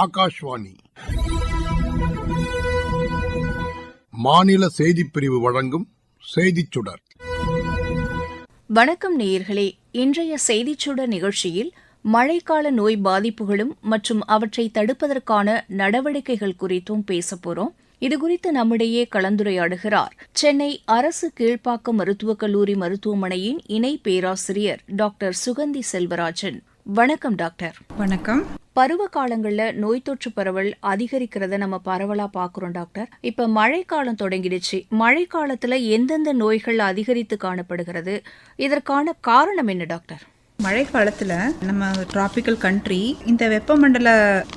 ஆகாஷ்வாணி. மாநில செய்திப் பிரிவு வழங்கும் செய்திச் சுடர். வணக்கம் நேயர்களே. இன்றைய செய்திச்சுடர் நிகழ்ச்சியில் மழைக்கால நோய் பாதிப்புகளும் மற்றும் அவற்றை தடுப்பதற்கான நடவடிக்கைகள் குறித்தும் பேசப் போறோம். இதுகுறித்து நம்மிடையே கலந்துரையாடுகிறார் சென்னை அரசு கீழ்ப்பாக்கம் மருத்துவக் கல்லூரி மருத்துவமனையின் இணை பேராசிரியர் டாக்டர் சுகந்தி செல்வராஜன். வணக்கம் டாக்டர். வணக்கம். பருவ காலங்கள்ல நோய் தொற்று பரவல் அதிகரிக்கிறத நம்ம பரவலா பாக்குறோம் டாக்டர். இப்ப மழைக்காலம் தொடங்கிடுச்சு. மழைக்காலத்துல எந்தெந்த நோய்கள் அதிகரித்து காணப்படுகிறது? இதற்கான காரணம் என்ன டாக்டர்? மழை காலத்தில் நம்ம டிராபிக்கல் கண்ட்ரி இந்த வெப்பமண்டல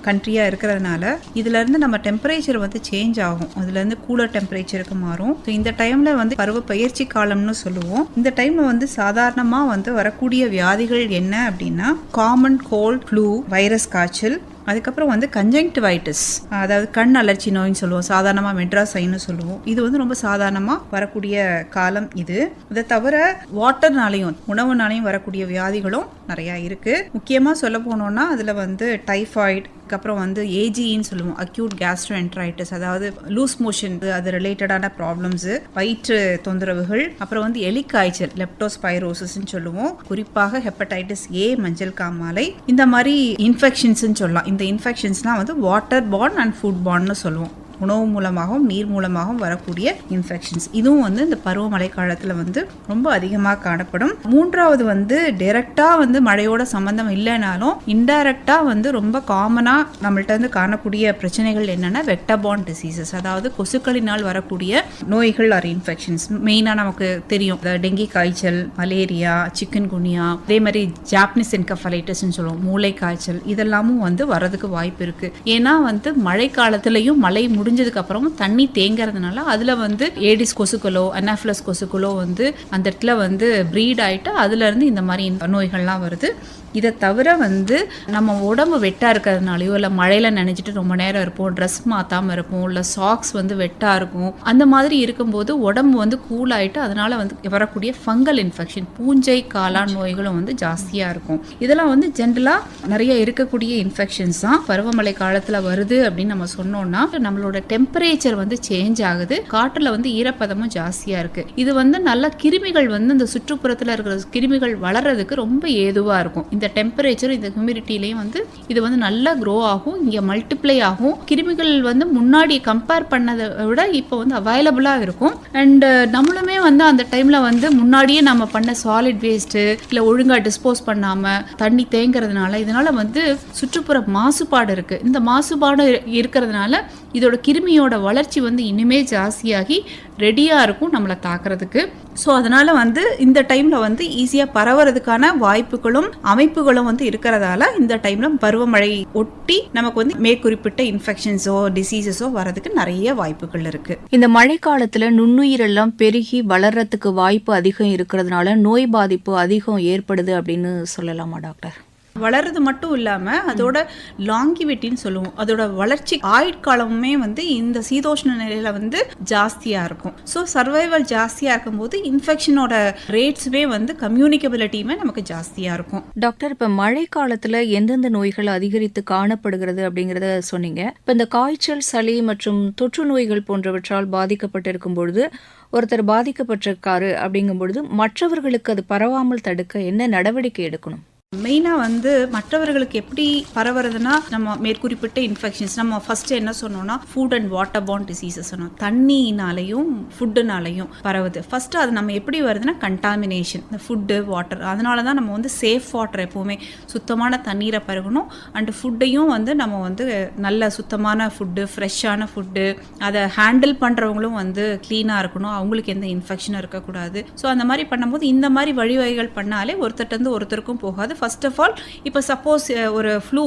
கண்ட்ரியாக இருக்கிறதுனால இதுலேருந்து நம்ம டெம்பரேச்சர் வந்து சேஞ்ச் ஆகும். அதுலேருந்து கூலர் டெம்பரேச்சருக்கு மாறும். ஸோ இந்த டைமில் வந்து பருவ பயிற்சி காலம்னு சொல்லுவோம். இந்த டைமில் வந்து சாதாரணமாக வந்து வரக்கூடிய வியாதிகள் என்ன அப்படின்னா காமன் கோல்ட் ஃப்ளூ வைரஸ் காய்ச்சல் அதுக்கப்புறம் வந்து கன்ஜங்டிவைட்டிஸ் அதாவது கண் அலர்ச்சி நோய்னு சொல்லுவோம் சாதாரணமாக மெட்ராஸ் ஐன்னு சொல்லுவோம். இது வந்து ரொம்ப சாதாரணமாக வரக்கூடிய காலம் இது. இதை தவிர வாட்டர்னாலையும் உணவுனாலையும் வரக்கூடிய வியாதிகளும் நிறையா இருக்குது முக்கியமாக சொல்ல போனோம்னா அதில் வந்து டைஃபாய்டு அதுக்கப்புறம் வந்து ஏஜின்னு சொல்லுவோம். அக்யூட் கேஸ்ட்ரோஎன்ட்ரைட்டிஸ் அதாவது லூஸ் மோஷன் அது ரிலேட்டடான ப்ராப்ளம்ஸு வயிற்று தொந்தரவுகள் அப்புறம் வந்து எலிக்காய்ச்சல் லெப்டோஸ்பைரோசிஸ்ன்னு சொல்லுவோம். குறிப்பாக ஹெப்படைட்டிஸ் ஏ மஞ்சள் காமாலை. இந்த மாதிரி இன்ஃபெக்ஷன்ஸ்ன்னு சொல்லலாம். இந்த இன்ஃபெக்ஷன்ஸ்லாம் வந்து வாட்டர் பார்ன் அண்ட் ஃபுட் பார்ன்னு சொல்லுவோம். உணவு மூலமாகவும் நீர் மூலமாகவும் வரக்கூடிய இன்ஃபெக்ஷன்ஸ் இதுவும் வந்து இந்த பருவமழை காலத்தில் வந்து ரொம்ப அதிகமாக காணப்படும். மூன்றாவது வந்து டைரெக்டாக வந்து மழையோட சம்மந்தம் இல்லைனாலும் இன்டைரக்டாக வந்து ரொம்ப காமனாக நம்மள்ட்ட இருந்து காணக்கூடிய பிரச்சனைகள் என்னென்னா வெட்டபான் டிசீசஸ் அதாவது கொசுக்களினால் வரக்கூடிய நோய்கள் ஆர் இன்ஃபெக்ஷன்ஸ் மெயினாக நமக்கு தெரியும். டெங்கி காய்ச்சல் மலேரியா சிக்கன் குனியா அதே மாதிரி ஜாப்பனீஸ் என்கஃபலைட்டஸ்ன்னு சொல்லுவோம். மூளை காய்ச்சல் இதெல்லாமும் வந்து வரதுக்கு வாய்ப்பு இருக்குது ஏன்னா வந்து மழை காலத்துலேயும் மழை முடி அப்புறமும் தண்ணி தேங்கிறதுனால அதில் வந்து ஏடிஸ் கொசுக்களோ அனாஃபிலஸ் கொசுக்களோ வந்து அந்த இடத்துல வந்து ப்ரீட் ஆகிட்டு அதுலேருந்து இந்த மாதிரி நோய்கள்லாம் வருது. இதை தவிர வந்து நம்ம உடம்பு வெட்டாக இருக்கிறதுனாலையோ இல்லை மழையில் நினைச்சிட்டு ரொம்ப நேரம் இருப்போம் ட்ரெஸ் மாற்றாமல் இருப்போம் இல்லை சாக்ஸ் வந்து வெட்டாக இருக்கும் அந்த மாதிரி இருக்கும்போது உடம்பு வந்து கூல் ஆகிட்டு அதனால வந்து வரக்கூடிய ஃபங்கல் இன்ஃபெக்ஷன் பூஞ்சை காளான் நோய்களும் வந்து ஜாஸ்தியாக இருக்கும். இதெல்லாம் வந்து ஜென்ரலாக நிறைய இருக்கக்கூடிய இன்ஃபெக்ஷன்ஸ் தான். பருவமழை காலத்தில் வருது அப்படின்னு நம்ம சொன்னோம்னா நம்மளோட டெம்பரேச்சர் வந்து சேஞ்ச் ஆகுது. காற்றில் வந்து ஈரப்பதமும் ஜாஸ்தியாக இருக்குது இது வந்து நல்ல கிருமிகள் வந்து இந்த சுற்றுப்புறத்தில் இருக்கிற கிருமிகள் வளர்றதுக்கு ரொம்ப ஏதுவாக இருக்கும். இந்த டெம்பரேச்சர் இந்த ஹியூமிடிட்டிலையும் வந்து இது வந்து நல்லா க்ரோ ஆகும் இங்கே மல்டிப்ளை ஆகும். கிருமிகள் வந்து முன்னாடி கம்பேர் பண்ணதை விட இப்போ வந்து அவைலபிளாக இருக்கும். அண்ட் uh, நம்மளுமே வந்து அந்த டைமில் வந்து முன்னாடியே நம்ம பண்ண சாலிட் வேஸ்ட்டு இல்லை ஒழுங்காக டிஸ்போஸ் பண்ணாமல் தண்ணி தேங்கிறதுனால இதனால் வந்து சுற்றுப்புற மாசுபாடு இருக்குது இந்த மாசுபாடு இருக்கிறதுனால இதோட கிருமியோட வளர்ச்சி வந்து இனிமே ஜாஸ்தியாகி ரெடியாக இருக்கும் நம்மளை தாக்குறதுக்கு. ஸோ அதனால் வந்து இந்த டைமில் வந்து ஈஸியாக பரவறதுக்கான வாய்ப்புகளும் அமைப்புகளும் வந்து இருக்கிறதால இந்த டைமில் பருவமழை ஒட்டி நமக்கு வந்து மேற்குறிப்பிட்ட இன்ஃபெக்ஷன்ஸோ டிசீசஸோ வரதுக்கு நிறைய வாய்ப்புகள் இருக்குது இந்த மழைக்காலத்துல நுண்ணுயிரெல்லாம் பெருகி வளர்றதுக்கு வாய்ப்பு அதிகம் இருக்கிறதுனால நோய் பாதிப்பு அதிகம் ஏற்படுது அப்படின்னு சொல்லலாமா டாக்டர்? வளர்றது மட்டும் இல்லாமல் அதோட லாங்கிவிட்டின்னு சொல்லுவோம். அதோட வளர்ச்சி ஆயுட்காலமுமே வந்து இந்த சீதோஷ்ண நிலையில வந்து ஜாஸ்தியாக இருக்கும். ஸோ சர்வைவல் ஜாஸ்தியாக இருக்கும்போது இன்ஃபெக்ஷனோட ரேட்ஸுமே வந்து கம்யூனிகபிலிட்டியுமே நமக்கு ஜாஸ்தியாக இருக்கும். டாக்டர் இப்போ மழை காலத்தில் எந்தெந்த நோய்கள் அதிகரித்து காணப்படுகிறது அப்படிங்கிறத சொன்னீங்க. இப்போ இந்த காய்ச்சல் சளி மற்றும் தொற்று நோய்கள் போன்றவற்றால் பாதிக்கப்பட்டிருக்கும் பொழுது ஒருத்தர் பாதிக்கப்பட்டிருக்காரு அப்படிங்கும் பொழுது மற்றவர்களுக்கு அது பரவாமல் தடுக்க என்ன நடவடிக்கை எடுக்கணும்? மெயினாக வந்து மற்றவர்களுக்கு எப்படி பரவுறதுன்னா நம்ம மேற்குறிப்பிட்ட இன்ஃபெக்ஷன்ஸ் நம்ம ஃபர்ஸ்ட் என்ன சொன்னோம்னா ஃபுட் அண்ட் வாட்டர் பாண்ட் டிசீசஸ் சொன்னோம். தண்ணினாலையும் ஃபுட்டுனாலையும் பரவுது. ஃபர்ஸ்ட் அது நம்ம எப்படி வருதுன்னா கண்டாமினேஷன் இந்த ஃபுட்டு வாட்டர் அதனால தான் நம்ம வந்து சேஃப் வாட்டர் எப்போவுமே சுத்தமான தண்ணீரை பருகணும். அண்ட் ஃபுட்டையும் வந்து நம்ம வந்து நல்ல சுத்தமான ஃபுட்டு ஃப்ரெஷ்ஷான ஃபுட்டு அதை ஹேண்டில் பண்ணுறவங்களும் வந்து க்ளீனாக இருக்கணும். அவங்களுக்கு எந்த இன்ஃபெக்ஷனும் இருக்கக்கூடாது. ஸோ அந்த மாதிரி பண்ணும்போது இந்த மாதிரி வழிவகைகள் பண்ணாலே ஒருத்தர்ட்டேருந்து ஒருத்தருக்கும் போகாது. ஃபர்ஸ்ட் ஆஃப் ஆல் இப்போ சப்போஸ் ஒரு flu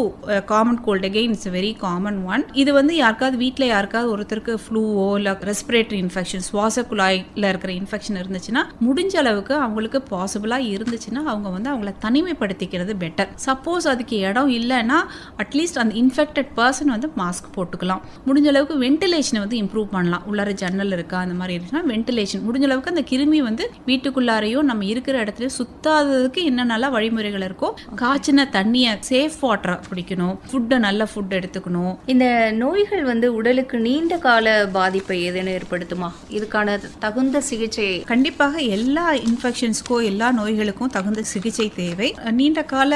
common cold again it's very common one இது வந்து யாருக்காவது வீட்டில் யாருக்காவது ஒருத்தருக்கு ஃப்ளூவோ இல்லை ரெஸ்பிரேட்டரி இன்ஃபெக்ஷன் சுவாச குழாயில் இருக்கிற இன்ஃபெக்ஷன் இருந்துச்சுன்னா முடிஞ்ச அளவுக்கு அவங்களுக்கு பாசிபிளாக இருந்துச்சுன்னா அவங்க வந்து அவங்கள தனிமைப்படுத்திக்கிறது பெட்டர் சப்போஸ் அதுக்கு இடம் இல்லைன்னா அட்லீஸ்ட் அந்த இன்ஃபெக்டட் பர்சன் வந்து மாஸ்க் போட்டுக்கலாம். முடிஞ்ச அளவுக்கு வென்டிலேஷனை வந்து இம்ப்ரூவ் பண்ணலாம். உள்ளார ஜன்னல் இருக்கா அந்த மாதிரி இருந்துச்சுன்னா வென்டிலேஷன் முடிஞ்ச அளவுக்கு அந்த கிருமி வந்து வீட்டுக்குள்ளாரையும் நம்ம இருக்கிற இடத்துல சுத்தாததுக்கு என்னென்னலாம் வழிமுறைகள் இருக்கும் இருக்கோ காய்ச்சின தண்ணியை சேஃப் வாட்டரை குடிக்கணும். ஃபுட்டை நல்ல ஃபுட் எடுத்துக்கணும். இந்த நோய்கள் வந்து உடலுக்கு நீண்ட கால பாதிப்பை ஏதேனும் ஏற்படுத்துமா? இதுக்கான தகுந்த சிகிச்சை. கண்டிப்பாக எல்லா இன்ஃபெக்ஷன்ஸ்க்கோ எல்லா நோய்களுக்கும் தகுந்த சிகிச்சை தேவை. நீண்ட கால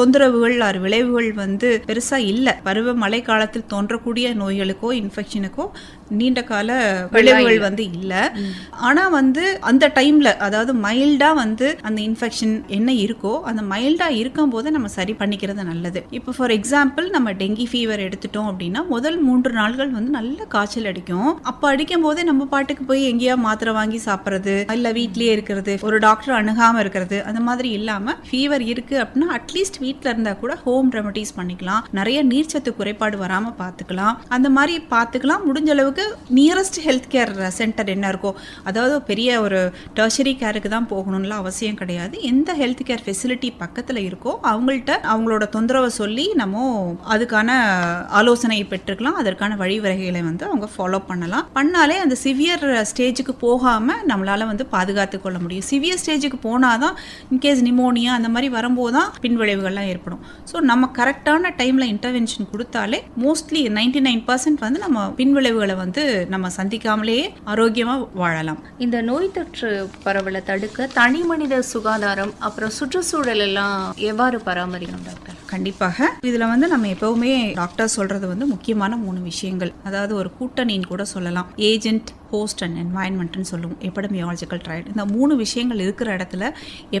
தொந்தரவுகள் ஆறு விளைவுகள் வந்து பெருசா இல்லை. பருவ மழை காலத்தில் தோன்றக்கூடிய நோய்களுக்கோ இன்ஃபெக்ஷனுக்கோ நீண்ட கால விளைவுகள் வந்து இல்ல. ஆனா வந்து அந்த டைம்ல அதாவது மைல்டா வந்து அந்த இன்ஃபெக்ஷன் என்ன இருக்கோ அந்த மைல்டா இருக்கும் போது நம்ம சரி பண்ணிக்கிறது நல்லது. இப்போ ஃபார் எக்ஸாம்பிள் நம்ம டெங்கி ஃபீவர் எடுத்துட்டோம் அப்படின்னா முதல் மூன்று நாள்கள் வந்து நல்ல காய்ச்சல் அடிக்கும். அப்ப அடிக்கும் போதே நம்ம பாட்டுக்கு போய் எங்கேயா மாத்திரை வாங்கி சாப்பிட்றது இல்ல வீட்லயே இருக்கிறது ஒரு டாக்டர் அணுகாம இருக்கிறது அந்த மாதிரி இல்லாம ஃபீவர் இருக்கு அப்படின்னா அட்லீஸ்ட் வீட்ல இருந்தா கூட ஹோம் ரெமடிஸ் பண்ணிக்கலாம். நிறைய நீர்ச்சத்து குறைபாடு வராம பார்த்துக்கலாம் அந்த மாதிரி பார்த்துக்கலாம் முடிஞ்ச அளவுக்கு நியரஸ்ட் ஹெல்த் கேர் சென்டர் என்ன இருக்கோ அதாவது பெரிய ஒரு டர்ஷரி கேருக்கு தான் போகணும்லாம் அவசியம் கிடையாது. எந்த ஹெல்த் கேர் ஃபெசிலிட்டி பக்கத்தில் இருக்கோ அவங்கள்ட்ட அவங்களோட தொந்தரவை சொல்லி நம்ம அதுக்கான ஆலோசனை பெற்றுக்கலாம். அதற்கான வழிவகைகளை வந்து அவங்க ஃபாலோ பண்ணலாம். பண்ணாலே அந்த சிவியர் ஸ்டேஜுக்கு போகாமல் நம்மளால் வந்து பாதுகாத்து கொள்ள முடியும். சிவியர் ஸ்டேஜுக்கு போனால் தான் இன்கேஸ் நிமோனியா அந்த மாதிரி வரும்போது தான் பின்விளைவுகள்லாம் ஏற்படும். ஸோ நம்ம கரெக்டான டைமில் இன்டர்வென்ஷன் கொடுத்தாலே மோஸ்ட்லி நைன்டி நைன் பர்சன்ட் வந்து நம்ம பின்விளைவுகளை வந்து நம்ம சந்திக்காமலேயே ஆரோக்கியமாக வாழலாம். இந்த நோய் தொற்று பரவலை தடுக்க தனி மனித சுகாதாரம் அப்புறம் சுற்றுச்சூழல் எல்லாம் எவ்வாறு பராமரிக்கணும் டாக்டர்? கண்டிப்பாக. இதுல வந்து நம்ம எப்பவுமே டாக்டர் சொல்றது வந்து முக்கியமான மூணு விஷயங்கள். அதாவது ஒரு கூட்டணின்னு கூட சொல்லலாம். ஏஜென்ட் ஹோஸ்ட் அண்ட் என்வாயன்மெண்ட்னு சொல்லுவோம். எபடமியாலஜிக்கல் ட்ரையல் இந்த மூணு விஷயங்கள் இருக்கிற இடத்துல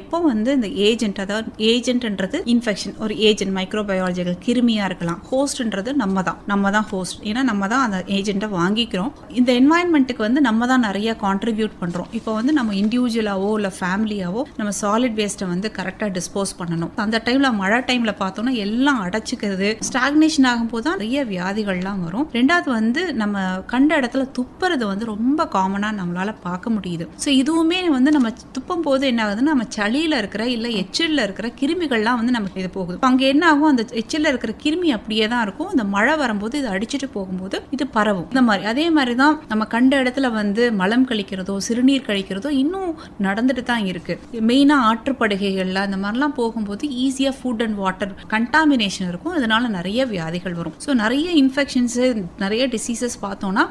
எப்போ வந்து இந்த ஏஜென்ட் அதாவது ஏஜென்ட்ன்றது இன்ஃபெக்ஷன் ஒரு ஏஜென்ட் மைக்ரோபயாலஜிக்கல் கிருமியாக இருக்கலாம். ஹோஸ்ட்ன்றது நம்ம தான் நம்ம தான் ஹோஸ்ட் ஏன்னா நம்ம தான் அந்த ஏஜென்ட்டை வாங்கிக்கிறோம். இந்த என்வாயன்மெண்ட்டுக்கு வந்து நம்ம தான் நிறைய கான்ட்ரிபியூட் பண்ணுறோம் இப்போ வந்து நம்ம இண்டிவிஜுவலாவோ இல்லை ஃபேமிலியாவோ நம்ம சாலிட் வேஸ்ட்டை வந்து கரெக்டாக டிஸ்போஸ் பண்ணணும். அந்த டைமில் மழை டைமில் பார்த்தோம்னா எல்லாம் அடைச்சிக்கிறது ஸ்டாக்னேஷன் ஆகும்போது தான் நிறைய வியாதிகள்லாம் வரும். ரெண்டாவது வந்து நம்ம கண்ட இடத்துல துப்புறது வந்து ரொம்ப ரொம்ப காமனாக நம்மளால் பார்க்க முடியுது. ஸோ இதுவுமே வந்து நம்ம துப்பும் போது என்ன ஆகுதுன்னா நம்ம சளியில் இருக்கிற இல்லை எச்சிலில் இருக்கிற கிருமிகள்லாம் வந்து நமக்கு இது போகுது. அங்கே என்ன ஆகும்? அந்த எச்சிலில் இருக்கிற கிருமி அப்படியே தான் இருக்கும். அந்த மழை வரும்போது இது அடிச்சுட்டு போகும்போது இது பரவும். இந்த மாதிரி அதே மாதிரி தான் நம்ம கண்ட இடத்துல வந்து மலம் கழிக்கிறதோ சிறுநீர் கழிக்கிறதோ இன்னும் நடந்துட்டு தான் இருக்குது மெயினாக ஆற்றுப்படுகைகளில் அந்த மாதிரிலாம் போகும்போது ஈஸியாக ஃபுட் அண்ட் வாட்டர் கண்டாமினேஷன் இருக்கும். அதனால நிறைய வியாதிகள் வரும். ஸோ நிறைய இன்ஃபெக்ஷன்ஸு நிறைய டிசீசஸ் பார்த்தோம்னா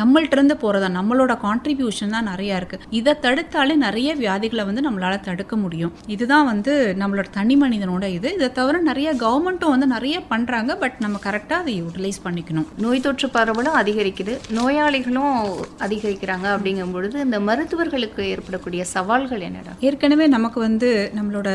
நம்மள்ட்ட இருந்து போகிறதா நம்மளோட கான்ட்ரிபியூஷன் தான் நிறைய இருக்கு. இதை தடுத்தாலே நிறைய வியாதிகளை வந்து நம்மளால தடுக்க முடியும். இதுதான் வந்து நம்மளோட தனி மனிதனோட இது. இதை தவிர நிறைய கவர்மெண்ட்டும் வந்து நிறைய பண்றாங்க. பட் நம்ம கரெக்டாக அதை யூட்டிலைஸ் பண்ணிக்கணும். நோய் தொற்று பரவலும் அதிகரிக்குது. நோயாளிகளும் அதிகரிக்கிறாங்க அப்படிங்கும் பொழுது இந்த மருத்துவர்களுக்கு ஏற்படக்கூடிய சவால்கள் என்னடா? ஏற்கனவே நமக்கு வந்து நம்மளோட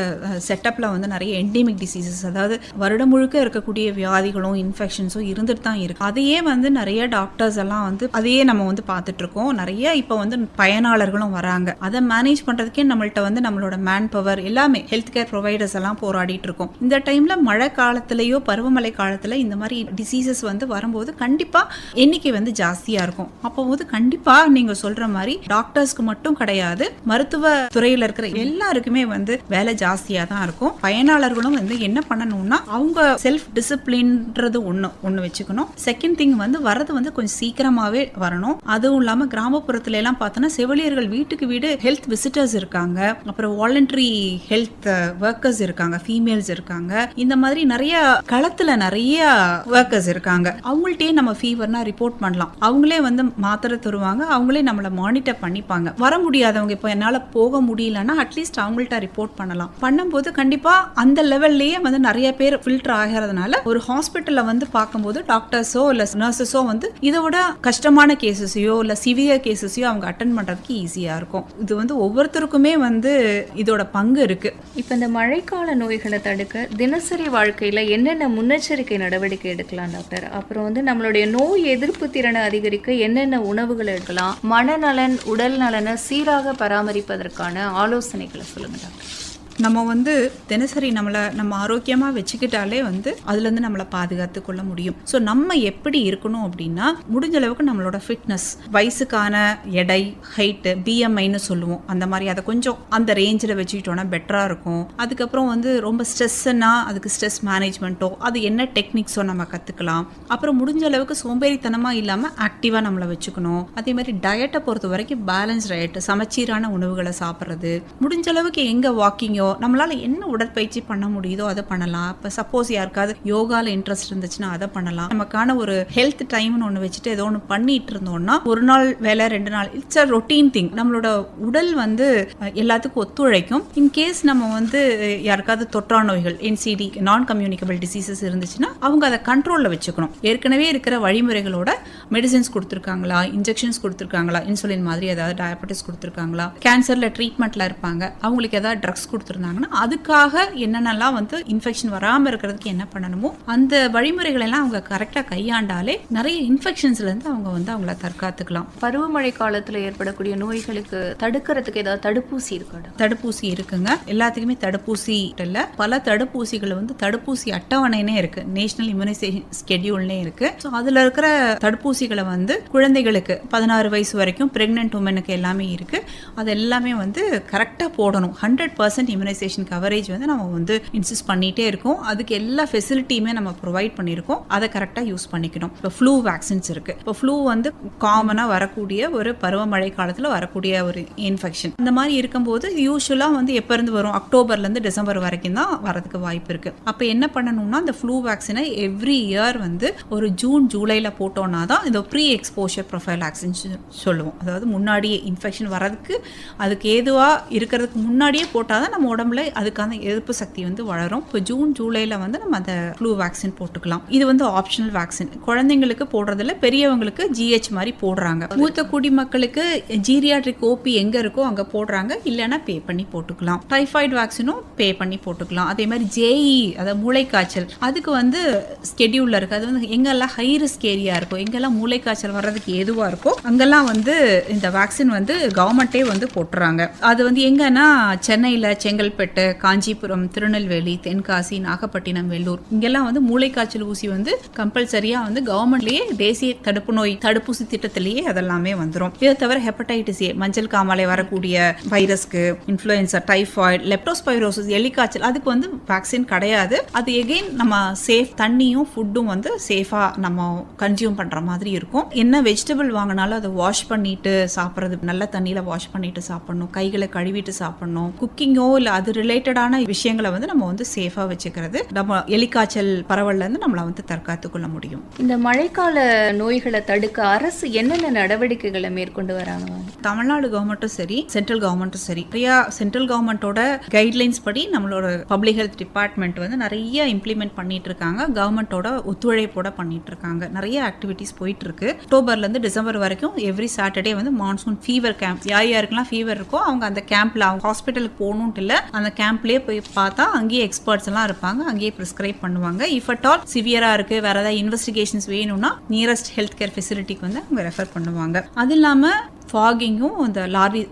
செட்டப்ல வந்து நிறைய என்டிமிக் டிசீசஸ் அதாவது வருடம் முழுக்க இருக்கக்கூடிய வியாதிகளும் இன்ஃபெக்ஷன்ஸும் இருந்துட்டு தான் இருக்கு. அதையே வந்து நிறைய டாக்டர்ஸ் எல்லாம் வந்து அதையே நம்ம வந்து பார்த்துட்டு இருக்கும். நிறைய இப்போ வந்து பயனாளர்களும் வராங்க. அதை மேனேஜ் பண்ணுறதுக்கே நம்மள்ட்ட வந்து நம்மளோட மேன் பவர் எல்லாமே ஹெல்த் கேர் ப்ரொவைடர்ஸ் எல்லாம் போராடிட்டு இருக்கோம். இந்த டைமில் மழை காலத்திலேயோ பருவமழை காலத்தில் இந்த மாதிரி டிசீசஸ் வந்து வரும்போது கண்டிப்பாக எண்ணிக்கை வந்து ஜாஸ்தியாக இருக்கும். அப்போ கண்டிப்பாக நீங்கள் சொல்கிற மாதிரி டாக்டர்ஸ்க்கு மட்டும் கிடையாது மருத்துவ துறையில் இருக்கிற எல்லாருக்குமே வந்து வேலை ஜாஸ்தியாக தான் இருக்கும். பயனாளர்களும் வந்து என்ன பண்ணணும்னா அவங்க செல்ஃப் டிசிப்ளின்றது ஒன்று ஒன்று வச்சுக்கணும். செகண்ட் திங் வந்து வரது வந்து கொஞ்சம் சீக்கிரமாகவே வரணும். அதுவும் இல்லாமல் கிராமப்புறத்துல எல்லாம் பார்த்தோன்னா செவிலியர்கள் வீட்டுக்கு வீடு ஹெல்த் விசிட்டர்ஸ் இருக்காங்க. அப்புறம் வாலண்டரி ஹெல்த் ஒர்க்கர்ஸ் இருக்காங்க ஃபீமேல்ஸ் இருக்காங்க. இந்த மாதிரி நிறைய களத்துல நிறைய ஒர்க்கர்ஸ் இருக்காங்க. அவங்கள்ட்டே நம்ம ஃபீவர்னா ரிப்போர்ட் பண்ணலாம். அவங்களே வந்து மாத்திரை தருவாங்க அவங்களே நம்மளை மானிட்டர் பண்ணிப்பாங்க. வர முடியாதவங்க இப்போ என்னால் போக முடியலன்னா அட்லீஸ்ட் அவங்கள்ட்ட ரிப்போர்ட் பண்ணலாம். பண்ணும்போது கண்டிப்பாக அந்த லெவல்லையே வந்து நிறைய பேர் ஃபில்டர் ஆகிறதுனால ஒரு ஹாஸ்பிட்டலில் வந்து பார்க்கும்போது டாக்டர்ஸோ இல்லை நர்சஸோ வந்து இதை விட கஷ்டமான கேசஸையோ இல்லை சிவியர் கேசஸையும் அவங்க அட்டன் பண்ணுறதுக்கு ஈஸியாக இருக்கும். இது வந்து ஒவ்வொருத்தருக்குமே வந்து இதோட பங்கு இருக்குது இப்போ இந்த மழைக்கால நோய்களை தடுக்க தினசரி வாழ்க்கையில் என்னென்ன முன்னெச்சரிக்கை நடவடிக்கை எடுக்கலாம் டாக்டர்? அப்புறம் வந்து நம்மளுடைய நோய் எதிர்ப்பு திறனை அதிகரிக்க என்னென்ன உணவுகள் எடுக்கலாம் மனநலன் உடல் நலனை சீராக பராமரிப்பதற்கான ஆலோசனைகளை சொல்லுங்கள் டாக்டர். நம்ம வந்து தினசரி நம்மளை நம்ம ஆரோக்கியமாக வச்சுக்கிட்டாலே வந்து அதுலேருந்து நம்மளை பாதுகாத்து கொள்ள முடியும். ஸோ நம்ம எப்படி இருக்கணும் அப்படின்னா முடிஞ்ச அளவுக்கு நம்மளோட ஃபிட்னஸ் வயசுக்கான எடை ஹைட்டு பிஎம்ஐன்னு சொல்லுவோம். அந்த மாதிரி அதை கொஞ்சம் அந்த ரேஞ்சில் வச்சுக்கிட்டோன்னா பெட்டராக இருக்கும். அதுக்கப்புறம் வந்து ரொம்ப ஸ்ட்ரெஸ்ஸுன்னா அதுக்கு ஸ்ட்ரெஸ் மேனேஜ்மெண்ட்டோ அது என்ன டெக்னிக்ஸோ நம்ம கற்றுக்கலாம் அப்புறம் முடிஞ்ச அளவுக்கு சோம்பேறித்தனமாக இல்லாமல் ஆக்டிவாக நம்மளை வச்சுக்கணும். அதே மாதிரி டயட்டை பொறுத்த வரைக்கும் பேலன்ஸ் டயட் சமச்சீரான உணவுகளை சாப்பிட்றது. முடிஞ்ச அளவுக்கு எங்கே வாக்கிங்கோ நம்மளால என்ன உடற்பயிற்சி பண்ண முடியுதோ அதை பண்ணலாம். இப்போ சப்போஸ் யாருக்காவது யோகாவில் இன்ட்ரெஸ்ட் இருந்துச்சுன்னா அதை பண்ணலாம். நமக்கான ஒரு ஹெல்த் டைம்னு ஒன்று வச்சுட்டு ஏதோ ஒன்று பண்ணிட்டு இருந்தோம்னா ஒரு நாள் வேலை ரெண்டு நாள் இட்ஸ் அ ரொட்டீன் திங் நம்மளோட உடல் வந்து எல்லாத்துக்கும் ஒத்துழைக்கும். இன்கேஸ் நம்ம வந்து யாருக்காவது தொற்றா நோய்கள் என்சிடி நான் கம்யூனிகபிள் டிசீசஸ் இருந்துச்சுன்னா அவங்க அதை கண்ட்ரோலில் வச்சுக்கணும். ஏற்கனவே இருக்கிற வழிமுறைகளோட மெடிசின்ஸ் கொடுத்துருக்காங்களா? இன்ஜெக்ஷன்ஸ் கொடுத்துருக்காங்களா? இன்சுலின் மாதிரி ஏதாவது டயபெட்டிஸ் கொடுத்துருக்காங்களா? கேன்சரில் ட்ரீட்மெண்ட்டில் இருப்பாங்க. அவங்களுக்கு ஏதாவது ட்ரக்ஸ் கொடுத்துருந்தாங்கன்னா அதுக்காக என்னென்னலாம் வந்து இன்ஃபெக்ஷன் வராமல் இருக்கிறதுக்கு என்ன பண்ணணுமோ அந்த வழிமுறைகள் எல்லாம் அவங்க கரெக்டாக கையாண்டாலே நிறைய இன்ஃபெக்ஷன்ஸ்லேருந்து அவங்க வந்து அவங்கள தற்காத்துக்கலாம் பருவமழை காலத்துல ஏற்படக்கூடிய நோய்களுக்கு தடுக்கிறதுக்கு ஏதாவது தடுப்பூசி இருக்காடா தடுப்பூசி இருக்குங்க. எல்லாத்துக்குமே தடுப்பூசி இல்ல. பல தடுப்பூசிகள் வந்து தடுப்பூசி அட்டவணைனே இருக்கு. நேஷனல் இம்யூனைசேஷன் ஸ்கெடியூல்னே இருக்கு. ஸோ அதுல இருக்கிற தடுப்பூசிகளை வந்து குழந்தைகளுக்கு பதினாறு வயசு வரைக்கும் பிரெக்னென்ட் உமனுக்கு எல்லாமே இருக்கு. அது எல்லாமே வந்து கரெக்டாக போடணும். ஹண்ட்ரட் பர்சன்ட் இம்யூனைசேஷன் கவரேஜ் வந்து நம்ம வந்து இன்சிஸ்ட் பண்ணிகிட்டே இருக்கோம். அதுக்கு எல்லா ஃபெசிலிட்டியுமே நம்ம ப்ரொவைட் பண்ணியிருக்கோம். அதை கரெக்டாக யூஸ் பண்ணிக்கணும். இப்போ ஃப்ளூ வேக்சின்ஸ் இருக்குது இப்போ ஃப்ளூ வந்து காமனாக வரக்கூடிய ஒரு பருவமழை காலத்தில் வரக்கூடிய ஒரு இன்ஃபெக்ஷன் இந்த மாதிரி இருக்கும்போது யூஸ்வலாக வந்து எப்போருந்து வரும்? அக்டோபர்லேருந்து டிசம்பர் வரைக்கும் தான் வரதுக்கு வாய்ப்பு இருக்குது அப்போ என்ன பண்ணணும்னா அந்த ஃப்ளூ வேக்சினை எவ்ரி இயர் வந்து ஒரு ஜூன் ஜூலையில் போட்டோம்னா தான் இந்த ப்ரீ எக்ஸ்போஷர் ப்ரொஃபைல் வேக்சின் சொல்லுவோம். அதாவது முன்னாடியே இன்ஃபெக்ஷன் வரதுக்கு அதுக்கு ஏதுவாக இருக்கிறதுக்கு முன்னாடியே போட்டால் தான் நம்ம உடம்புல அதுக்கான எதிர்ப்பு சக்தி வந்து வளரும். இப்போ ஜூன் ஜூலையில் வந்து நம்ம அந்த ஃப்ளூ வேக்சின் போட்டுக்கலாம். இது வந்து ஆப்ஷனல் வேக்சின் குழந்தைங்களுக்கு போடுறதில்ல பெரியவங்களுக்கு ஜிஹெச் மாதிரி போடுறாங்க. மூத்த குடிமக்களுக்கு ஜீரியாட்ரிக் ஓபி எங்கே இருக்கோ அங்கே போடுறாங்க. இல்லைன்னா பே பண்ணி போட்டுக்கலாம். டைஃபாய்டு வேக்சினும் பே பண்ணி போட்டுக்கலாம். அதே மாதிரி ஜேஇ அதாவது மூளைக்காய்ச்சல். அதுக்கு வந்து ஸ்கெடியூலில் இருக்குது அது வந்து எங்கெல்லாம் ஹை ரிஸ்க் ஏரியா இருக்கோ எங்கெல்லாம் மூளைக்காய்ச்சல் வர்றதுக்கு ஏதுவாக இருக்கோ அங்கெல்லாம் வந்து இந்த வேக்சின் வந்து கவர்மெண்ட்டே வந்து போட்டுறாங்க. அது வந்து எங்கன்னா சென்னையில் செங்கல் செங்கல்பட்டு காஞ்சிபுரம் திருநெல்வேலி தென்காசி நாகப்பட்டினம் வெள்ளூர் இங்கெல்லாம் வந்து மூளைக்காய்ச்சல் ஊசி வந்து கம்பல்சரியாக வந்து கவர்மெண்ட்லேயே தேசிய தடுப்பு நோய் தடுப்பூசி திட்டத்திலேயே அதெல்லாமே வந்துடும் இதை தவிர ஹெப்படைட்டிஸ் ஏ மஞ்சள் காமாலை வரக்கூடிய வைரஸ்க்கு இன்ஃப்ளூயன்சா டைஃபாய்டு லெப்டோஸ்பைரோசிஸ் எலிக்காய்ச்சல் அதுக்கு வந்து வேக்சின் கிடையாது. அது எகெயின் நம்ம சேஃப் தண்ணியும் ஃபுட்டும் வந்து சேஃபாக நம்ம கன்சியூம் பண்ணுற மாதிரி இருக்கும். என்ன வெஜிடபிள் வாங்கினாலும் அதை வாஷ் பண்ணிட்டு சாப்பிட்றது நல்ல தண்ணியில் வாஷ் பண்ணிட்டு சாப்பிடணும். கைகளை கழுவிட்டு சாப்பிடணும். குக்கிங்கோ இல்லை அது ரிலேட்டடான விஷயங்களை வந்து நம்ம வந்து சேஃபாக வச்சுக்கிறது. நம்ம எலிக்காய்ச்சல் பரவல்லேருந்து நம்மளை வந்து தற்காத்து கொள்ள முடியும். இந்த மழைக்கால நோய்களை தடுக்க அரசு என்னென்ன நடவடிக்கைகளை மேற்கொண்டு வராங்க? தமிழ்நாடு கவர்மெண்ட்டும் சரி சென்ட்ரல் கவர்மெண்ட்டும் சரி. நிறையா சென்ட்ரல் கவர்மெண்ட்டோட கைட்லைன்ஸ் படி நம்மளோட பப்ளிக் ஹெல்த் டிபார்ட்மெண்ட் வந்து நிறைய இம்ப்ளிமெண்ட் பண்ணிட்டு இருக்காங்க. கவர்மெண்ட்டோட ஒத்துழைப்போட பண்ணிட்டு இருக்காங்க. நிறைய ஆக்டிவிட்டீஸ் போயிட்டு இருக்கு. அக்டோபர்ல இருந்து டிசம்பர் வரைக்கும் எவ்ரி சாட்டர்டே வந்து மான்சூன் ஃபீவர் கேம்ப் யார் யாருக்கெல்லாம் ஃபீவர் இருக்கோ அவங்க அந்த கேம்ப்ல அவங்க ஹாஸ்பிட்டலுக்கு போகணுன்ட்டு இல்லை அந்த கேம்ப்லயே போய் பார்த்தா அங்கேயே எக்ஸ்பர்ட்ஸ் எல்லாம் இருப்பாங்க. அங்கேயே ப்ரிஸ்கிரைப் பண்ணுவாங்க. இஃப் அட் ஆல் சிவியரா இருக்கு வேற ஏதாவது இன்வெஸ்டிகேஷன்ஸ் வேணும்னா நியரஸ்ட் ஹெல்த் கேர் ஃபெசிலிட்டிக்கு வந்து அவங்க ரெஃபர் பண்ணுவாங்க. அது இல்லாம ஃபாகிங்கும் இந்த லாரி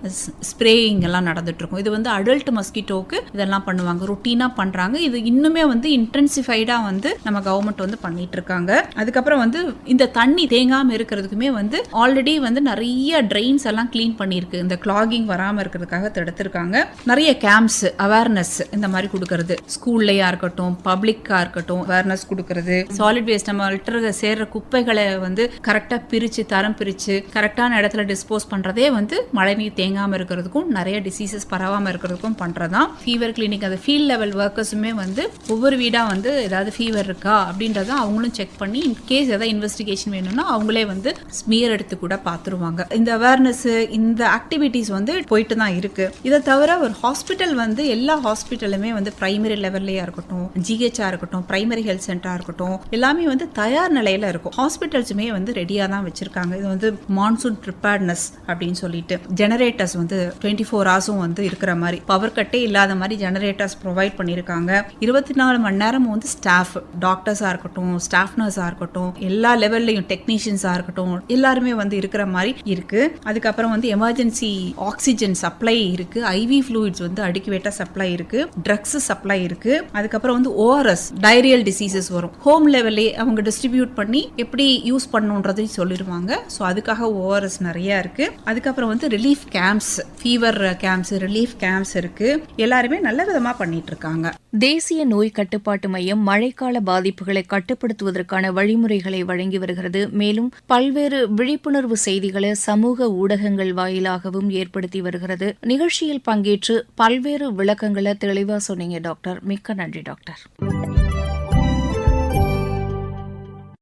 ஸ்ப்ரேயிங் எல்லாம் நடந்துட்டுருக்கும். இது வந்து அடல்ட் மஸ்கிட்டோக்கு இதெல்லாம் பண்ணுவாங்க. ருட்டீனாக பண்ணுறாங்க இது இன்னுமே வந்து இன்டென்சிஃபைடாக வந்து நம்ம கவர்மெண்ட் வந்து பண்ணிட்டு இருக்காங்க அதுக்கப்புறம் வந்து இந்த தண்ணி தேங்காமல் இருக்கிறதுக்குமே வந்து ஆல்ரெடி வந்து நிறைய ட்ரெயின்ஸ் எல்லாம் க்ளீன் பண்ணியிருக்கு. இந்த கிளாகிங் வராமல் இருக்கிறதுக்காக தடுத்திருக்காங்க. நிறைய கேம்ப்ஸ் அவேர்னஸ் இந்த மாதிரி கொடுக்கறது. ஸ்கூல்லையா இருக்கட்டும் பப்ளிக்காக இருக்கட்டும் அவேர்னஸ் கொடுக்கறது. சாலிட் வேஸ்ட் நம்ம லிட்டர் சேர்ற குப்பைகளை வந்து கரெக்டாக பிரித்து தரம் பிரித்து கரெக்டான இடத்துல டிஸ்போஸ் பண்ணுறதே வந்து மழை நீர் தேங்காமல் இருக்கிறதுக்கும் நிறைய டிசீசஸ் பரவாமல் இருக்கிறதுக்கும் பண்ணுறதான் ஃபீவர் கிளினிக் அந்த ஃபீல்ட் லெவல் ஒர்க்கர்ஸுமே வந்து ஒவ்வொரு வீடாக வந்து ஏதாவது ஃபீவர் இருக்கா அப்படின்றத அவங்களும் செக் பண்ணி இன்கேஸ் ஏதாவது இன்வெஸ்டிகேஷன் வேணும்னா அவங்களே வந்து ஸ்மியர் எடுத்து கூட பார்த்துருவாங்க இந்த அவேர்னஸ் இந்த ஆக்டிவிட்டீஸ் வந்து போயிட்டு தான் இருக்குது இதை தவிர ஒரு ஹாஸ்பிட்டல் வந்து எல்லா ஹாஸ்பிட்டலுமே வந்து பிரைமரி லெவல்லையாக இருக்கட்டும் ஜிஹெச்சாக இருக்கட்டும் பிரைமரி ஹெல்த் சென்டராக இருக்கட்டும் எல்லாமே வந்து தயார் நிலையில் இருக்கும். ஹாஸ்பிட்டல்ஸுமே வந்து ரெடியாக தான் வச்சுருக்காங்க. இது வந்து மான்சூன் ப்ரிப்பேர்ட்னஸ் அப்படின்னு சொல்லிட்டு ஜெனரேட்டர்ஸ் வந்து டுவெண்ட்டி ஃபோர் ஹவர்ஸும் வந்து இருக்கிற மாதிரி பவர் கட்டே இல்லாத மாதிரி ஜெனரேட்டர்ஸ் ப்ரொவைட் பண்ணியிருக்காங்க. இருபத்தி நாலு மணி நேரமும் வந்து ஸ்டாஃப் டாக்டர்ஸாக இருக்கட்டும் ஸ்டாஃப் நர்ஸாக இருக்கட்டும் எல்லா லெவல்லையும் டெக்னீஷியன்ஸாக இருக்கட்டும் எல்லாருமே வந்து இருக்கிற மாதிரி இருக்கு. அதுக்கப்புறம் வந்து எமர்ஜென்சி ஆக்சிஜன் சப்ளை இருக்கு. ஐவி ஃப்ளூயிட்ஸ் வந்து அடிக்குவேட்டாக சப்ளை இருக்கு. ட்ரக்ஸ் சப்ளை இருக்கு. அதுக்கப்புறம் வந்து ஓஆர்எஸ் டைரியல் டிசீசஸ் வரும். ஹோம் லெவல்லே அவங்க டிஸ்ட்ரிபியூட் பண்ணி எப்படி யூஸ் பண்ணுன்றதையும் சொல்லிடுவாங்க. ஸோ அதுக்காக ஓஆர்எஸ் நிறையா இருக்கு. இருக்குது அதுக்கப்புறம் வந்து relief camps fever camps relief camps இருக்குது எல்லாருமே நல்ல விதமாக பண்ணிட்டு இருக்காங்க. தேசிய நோய் கட்டுப்பாட்டு மையம் மழைக்கால பாதிப்புகளை கட்டுப்படுத்துவதற்கான வழிமுறைகளை வழங்கி வருகிறது. மேலும் பல்வேறு விழிப்புணர்வு செய்திகளை சமூக ஊடகங்கள் வாயிலாகவும் ஏற்படுத்தி வருகிறது. நிகழ்ச்சியில் பங்கேற்று பல்வேறு விளக்கங்களை தெளிவாக சொன்னீங்க டாக்டர். மிக்க நன்றி டாக்டர்.